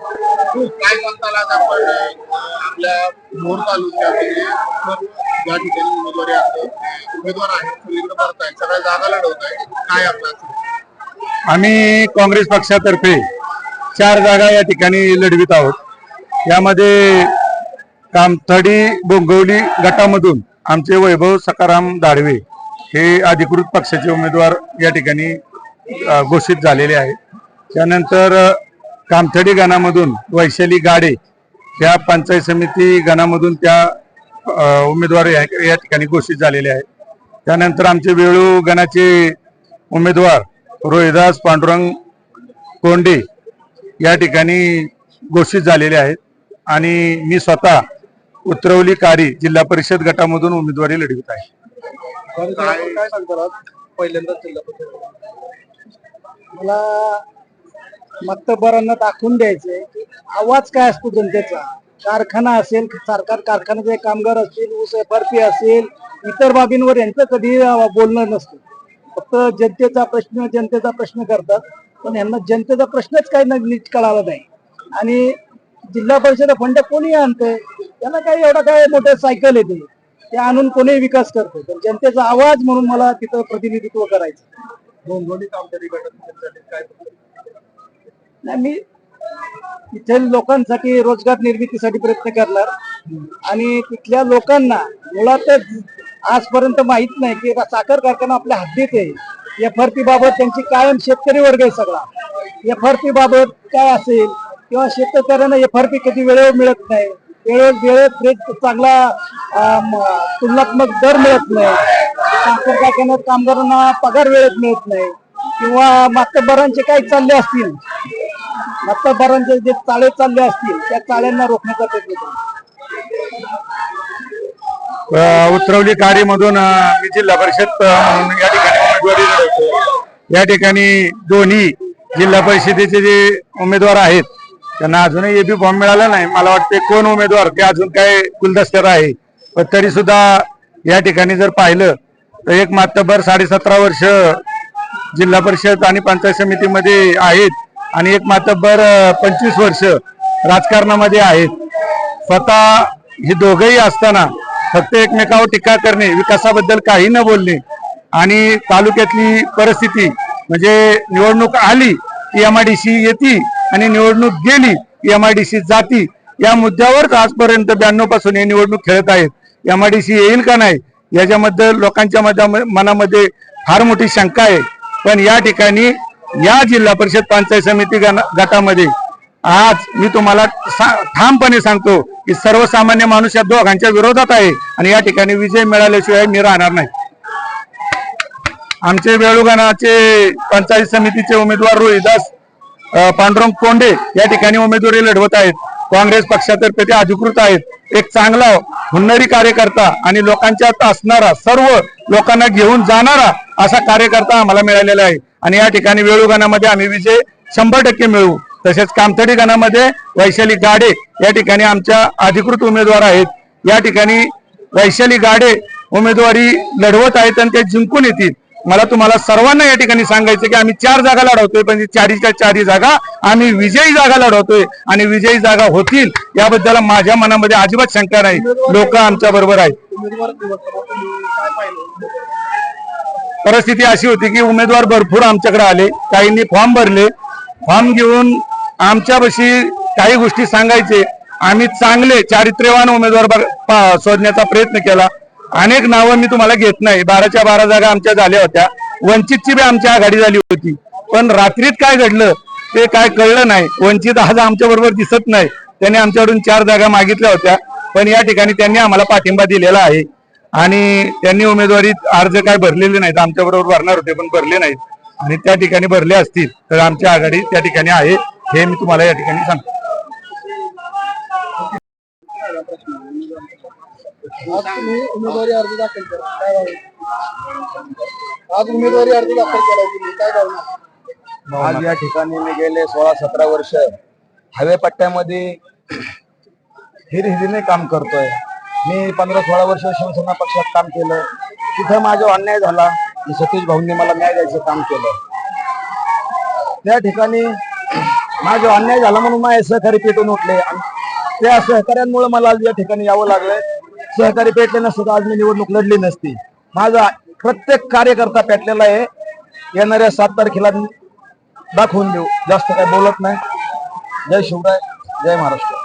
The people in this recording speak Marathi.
काय सांगताल आज आपण आपल्या भोर तालुक्यामध्ये ज्या ठिकाणी उमेदवारी आहे उमेदवार आहेत सगळीकडे भरत आहेत सगळ्या जागा लढवत आहेत काय आपला आम्ही काँग्रेस पक्षातर्फे चार जागा या ठिकाणी लढवित आहोत. यामध्ये कामथडी बोंगवली गटामधून आमचे वैभव सकाराम दाढवे हे अधिकृत पक्षाचे उमेदवार या ठिकाणी घोषित झालेले आहेत. त्यानंतर कामथडी गणामधून वैशाली गाडे या पंचायत समिती गणामधून त्या उमेदवार या ठिकाणी घोषित झालेले आहेत. त्यानंतर आमचे वेळू गणाचे उमेदवार रोहिदास पांडुरंग कोंडे या ठिकाणी घोषित झालेले आहेत आणि मी स्वतः उतरवली कारी जिल्हा परिषद गटामधून उमेदवारी लढवित आहे. पहिल्यांदा मला मतदारांना दाखवून द्यायचे की आवाज काय असतो जनतेचा? कारखाना असेल सरकार कारखान्याचे कामगार असतील ऊस एफआरपी असेल इतर बाबींवर यांचं कधी बोलणं नसतं. फक्त जनतेचा प्रश्न जनतेचा प्रश्न करतात. पण यांना जनतेचा प्रश्नच काही नीट कळाला नाही. आणि जिल्हा परिषद फंड कोणी आणतंय? त्याला काही एवढा काय मोठं सायकल येते ते आणून कोणी विकास करतो पण जनतेचा आवाज म्हणून मला तिथं प्रतिनिधित्व करायचं मी तिथल्या लोकांसाठी रोजगार निर्मितीसाठी प्रयत्न करणार. आणि तिथल्या लोकांना मुळातच आजपर्यंत माहीत नाही की साखर कारखाना आपल्या हद्दीत आहे. एफ आर पी बाबत त्यांची कायम शेतकरी वर्ग आहे सगळा. एफ आर पी बाबत काय असेल किंवा शेतकऱ्यांना एफ आर पी कधी वेळेवर मिळत नाही. वेळेवर वेळेत रेट चांगला तुलनात्मक दर मिळत नाही. साखर कारखान्यात कामगारांना पगार वेळेत मिळत नाही. किंवा मातबरांचे काही चालले असतील. मातब्बरांचे जे चाळे चालले असतील त्या चाळ्यांना रोखण्याचा प्रयत्न करू उतरवली कारीमधून मी जिल्हा परिषद म्हणून या ठिकाणी उमेदवारी लढवतो या ठिकाणी दोन्ही जिल्हा परिषदेचे जे उमेदवार आहेत त्यांना अजूनही एबी फॉर्म मिळाला नाही. मला वाटते कोण उमेदवार ते अजून काय गुलदस्त्यावर आहे. पण तरी सुद्धा या ठिकाणी जर पाहिलं तर एक मातबर साडेसतरा वर्ष जिल्हा परिषद आणि पंचायत समितीमध्ये आहेत. आणि एक मातब्बर पंचवीस वर्ष राजकारणामध्ये आहेत. स्वतः हे दोघंही असताना फक्त एकमेकावर टीका करणे विकासाबद्दल काही न बोलणे आणि तालुक्यातली परिस्थिती म्हणजे निवडणूक आली की एम आय डी सी येते आणि निवडणूक गेली की सी जाती या मुद्द्यावरच आजपर्यंत ब्याण्णवपासून हे निवडणूक खेळत आहेत. एम आय डी सी येईल का नाही याच्याबद्दल लोकांच्या मध्या- मनामध्ये फार मोठी शंका आहे. पण या ठिकाणी या जिल्हा परिषद पंचायत समिती गटामध्ये आज मी तुम्हाला सा- ठामपणे सांगतो की सर्वसामान्य माणूस या दोघांच्या विरोधात आहे आणि या ठिकाणी विजय मिळाल्याशिवाय मी राहणार नाही. आमचे वेळुगाणाचे पंचायत समितीचे उमेदवार रोहिदास पांडुरंग कोंडे या ठिकाणी उमेदवारी लढवत आहेत. काँग्रेस पक्षातर्फे ते अधिकृत आहेत. एक चांगला हुन्नरी कार्यकर्ता आणि लोकांच्या असणारा सर्व लोकांना घेऊन जाणारा असा कार्यकर्ता आम्हाला मिळालेला आहे. आणि या ठिकाणी वेळुगाणामध्ये आम्ही विजय शंभर टक्के मिळवू. तसेच कामथडी गणामध्ये वैशाली गाडे या ठिकाणी आमच्या अधिकृत उमेदवार आहेत. या ठिकाणी वैशाली गाडे उमेदवारी लढवत आहेत आणि ते जिंकून येतील. मला तुम्हाला सर्वांना या ठिकाणी सांगायचं की आम्ही चार जागा लढवतोय पण चारीच्या चारी जागा आम्ही विजयी जागा लढवतोय आणि विजयी जागा होतील याबद्दल माझ्या मनामध्ये अजिबात शंका नाही. लोक आमच्या बरोबर आहेत. परिस्थिती अशी होती की उमेदवार भरपूर आमच्याकडे आले. काहींनी फॉर्म भरले. फॉर्म घेऊन आमच्यापाशी काही गोष्टी सांगायचे. आम्ही चांगले चारित्र्यवान उमेदवार बघ- शोधण्याचा प्रयत्न केला. अनेक नावं मी तुम्हाला घेत नाही. बाराच्या बारा जागा आमच्या झाल्या होत्या. वंचितची बी आमची आघाडी झाली होती. पण रात्रीत काय घडलं ते काय कळलं नाही. वंचित आज आमच्या बरोबर दिसत नाही. त्यांनी आमच्याकडून चार जागा मागितल्या होत्या. पण या ठिकाणी त्यांनी आम्हाला पाठिंबा दिलेला आहे. आणि त्यांनी उमेदवारीत अर्ज काय भरलेले नाहीत. आमच्या बरोबर भरणार होते पण भरले नाहीत. आणि त्या ठिकाणी भरले असतील तर आमची आघाडी त्या ठिकाणी आहे. हे मी तुम्हाला या ठिकाणी सांगतो. आज तुम्ही उमेदवारी अर्ज दाखल करा काय भावना? आज उमेदवारी अर्ज दाखल केला तुम्ही. काय भावना आज या ठिकाणी मी गेले सोळा सतरा वर्ष. हवे पट्ट्यामध्ये हिरहिरीने काम करतोय. मी पंधरा सोळा वर्ष शिवसेना पक्षात काम केलं. तिथं माझा अन्याय झाला. सतीश भाऊंनी मला न्याय द्यायचं काम केलं. त्या ठिकाणी माझा अन्याय झाला म्हणून माझे सहकारी पेटून उठले. आणि त्या सहकार्यांमुळे मला आज या ठिकाणी यावं लागलंय. सहकारी पेटले नसतं तर आज मी निवडणूक लढली नसती. माझा प्रत्येक कार्यकर्ता पेटलेला आहे. येणाऱ्या सात तारखेला दाखवून देऊ. जास्त काय बोलत नाही. जय शिवराय जय महाराष्ट्र.